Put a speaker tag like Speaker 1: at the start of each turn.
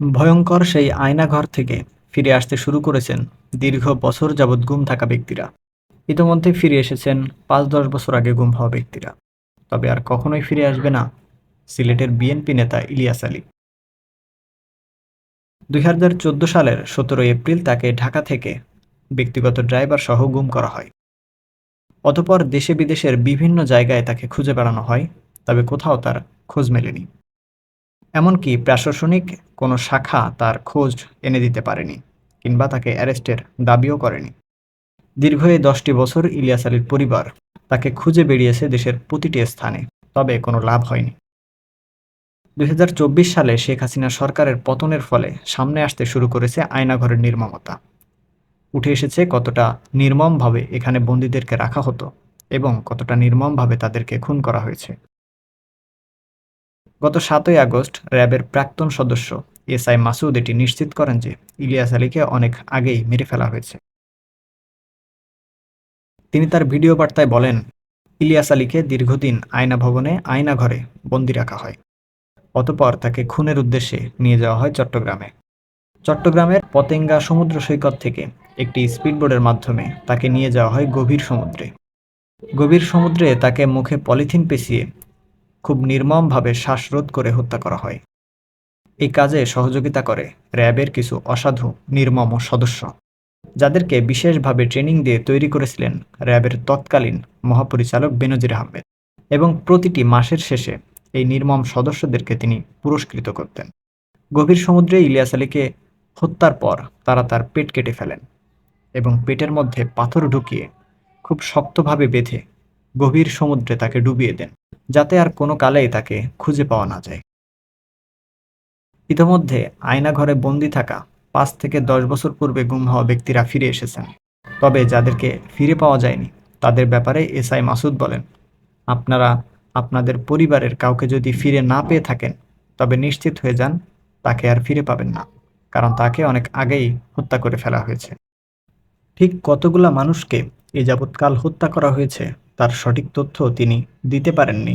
Speaker 1: ভয়ঙ্কর সেই আয়নাঘর থেকে ফিরে আসতে শুরু করেছেন দীর্ঘ বছর যাবৎ গুম থাকা ব্যক্তিরা। ইতোমধ্যে ফিরে এসেছেন পাঁচ দশ বছর আগে গুম হওয়া ব্যক্তিরা। তবে আর কখনোই ফিরে আসবে না সিলেটের বিএনপি নেতা ইলিয়াস আলী। দুই হাজার চোদ্দ সালের সতেরো এপ্রিল তাকে ঢাকা থেকে ব্যক্তিগত ড্রাইভার সহ গুম করা হয়। অতপর দেশে বিদেশের বিভিন্ন জায়গায় তাকে খুঁজে বেড়ানো হয়, তবে কোথাও তার খোঁজ মেলেনি। এমনকি প্রশাসনিক কোনো শাখা তার খোঁজ এনে দিতে পারেনি কিংবা তাকে অ্যারেস্টের দাবিও করেনি। দীর্ঘ এই দশটি বছর ইলিয়াস আলীর পরিবার তাকে খুঁজে বেরিয়েছে দেশের প্রতিটি স্থানে, তবে কোনো লাভ হয়নি। দুই হাজার চব্বিশ সালে শেখ হাসিনা সরকারের পতনের ফলে সামনে আসতে শুরু করেছে আয়নাঘরের নির্মমতা। উঠে এসেছে কতটা নির্মমভাবে এখানে বন্দীদেরকে রাখা হতো এবং কতটা নির্মমভাবে তাদেরকে খুন করা হয়েছে। গত সাতই আগস্ট র্যাবের প্রাক্তন সদস্য এস আই মাসুদ এটি নিশ্চিত করেন যে ইলিয়াস আলীকে অনেক আগেই মেরে ফেলা হয়েছে। তিনি তার ভিডিও বার্তায় বলেন, ইলিয়াস আলীকে দীর্ঘদিন আয়না ভবনে আয়না ঘরে বন্দি রাখা হয়। অতপর তাকে খুনের উদ্দেশ্যে নিয়ে যাওয়া হয় চট্টগ্রামে। চট্টগ্রামের পতেঙ্গা সমুদ্র সৈকত থেকে একটি স্পিডবোটের মাধ্যমে তাকে নিয়ে যাওয়া হয় গভীর সমুদ্রে। গভীর সমুদ্রে তাকে মুখে পলিথিন পেঁচিয়ে খুব নির্মমভাবে শ্বাসরোধ করে হত্যা করা হয়। এই কাজে সহযোগিতা করে র্যাবের কিছু অসাধু, নির্মম সদস্য। যাদেরকে বিশেষভাবে ট্রেনিং দিয়ে তৈরি করেছিলেন র্যাবের তৎকালীন মহাপরিচালক বেনজির আহমেদ এবং প্রতিটি মাসের শেষে এই নির্মম সদস্যদেরকে তিনি পুরস্কৃত করতেন। গভীর সমুদ্রে ইলিয়াস আলীকে হত্যার পর তারা তার পেট কেটে ফেলেন এবং পেটের মধ্যে পাথর ঢুকিয়ে খুব শক্তভাবে বেঁধে গভীর সমুদ্রে তাকে ডুবিয়ে দেন, যাতে আর কোনো কালেই তাকে খুঁজে পাওয়া না যায়। ইতোমধ্যে আয়নাঘরে বন্দি থাকা পাঁচ থেকে দশ বছর পূর্বে গুম হওয়া ব্যক্তিরা ফিরে এসেছেন। তবে যাদেরকে ফিরে পাওয়া যায়নি, তাদের ব্যাপারে এসআই মাসুদ বলেন, আপনারা আপনাদের পরিবারের কাউকে যদি ফিরে না পেয়ে থাকেন, তবে নিশ্চিত হয়ে যান, তাকে আর ফিরে পাবেন না, কারণ তাকে অনেক আগেই হত্যা করে ফেলা হয়েছে। ঠিক কতগুলা মানুষকে এ যাবৎকাল হত্যা করা হয়েছে। তার সঠিক তথ্য তিনি দিতে পারেননি।